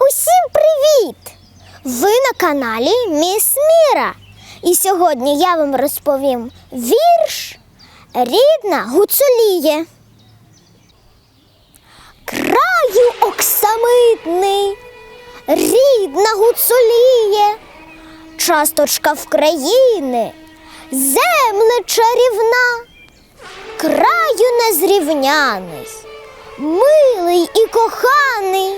Усім привіт! Ви на каналі Міс Міра. І сьогодні я вам розповім вірш Рідна гуцуліє. Краю оксамитний, рідна гуцуліє, часточка вкраїни, земле чарівна, краю незрівняний, милий і коханий,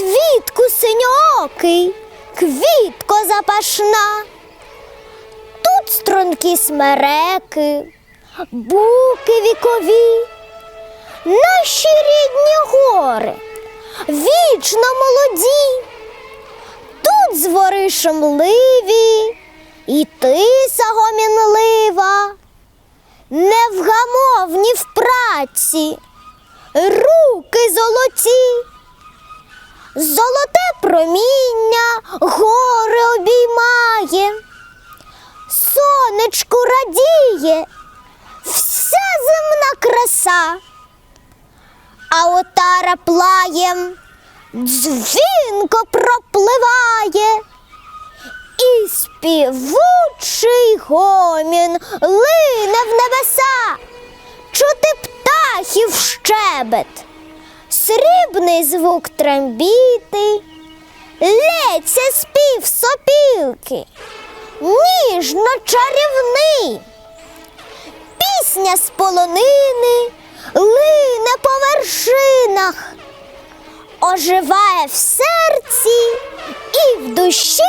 світку синьоокий, квітко запашна. Тут струнки смереки, буки вікові, наші рідні гори, вічно молоді, тут звори шумливі, і тиса гомінлива, невгамовні в праці, руки золоті, золоте проміння гори обіймає, сонечку радіє, вся земна краса, а отара плаєм дзвінко пропливає. І співучий гомін лине в небеса, чути птахів щебет, срібний звук трембіти, лється спів сопілки, ніжно чарівний, пісня з полонини лине по вершинах. Оживає в серці і в душі.